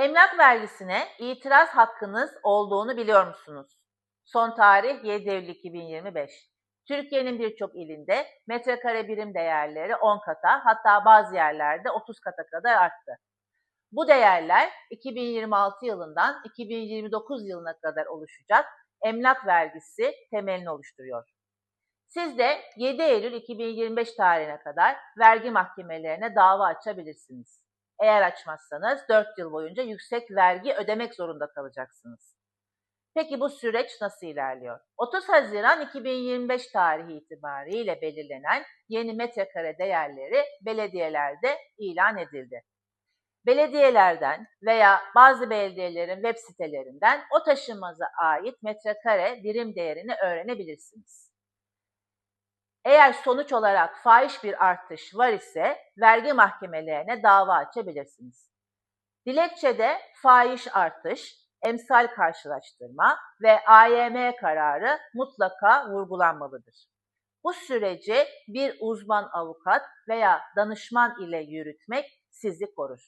Emlak vergisine itiraz hakkınız olduğunu biliyor musunuz? Son tarih 7 Eylül 2025. Türkiye'nin birçok ilinde metrekare birim değerleri 10 kata hatta bazı yerlerde 30 kata kadar arttı. Bu değerler 2026 yılından 2029 yılına kadar oluşacak emlak vergisi temelini oluşturuyor. Siz de 7 Eylül 2025 tarihine kadar vergi mahkemelerine dava açabilirsiniz. Eğer açmazsanız 4 yıl boyunca yüksek vergi ödemek zorunda kalacaksınız. Peki bu süreç nasıl ilerliyor? 30 Haziran 2025 tarihi itibariyle belirlenen yeni metrekare değerleri belediyelerde ilan edildi. Belediyelerden veya bazı belediyelerin web sitelerinden o taşınmaza ait metrekare birim değerini öğrenebilirsiniz. Eğer sonuç olarak fahiş bir artış var ise vergi mahkemelerine dava açabilirsiniz. Dilekçede fahiş artış, emsal karşılaştırma ve AYM kararı mutlaka vurgulanmalıdır. Bu süreci bir uzman avukat veya danışman ile yürütmek sizi korur.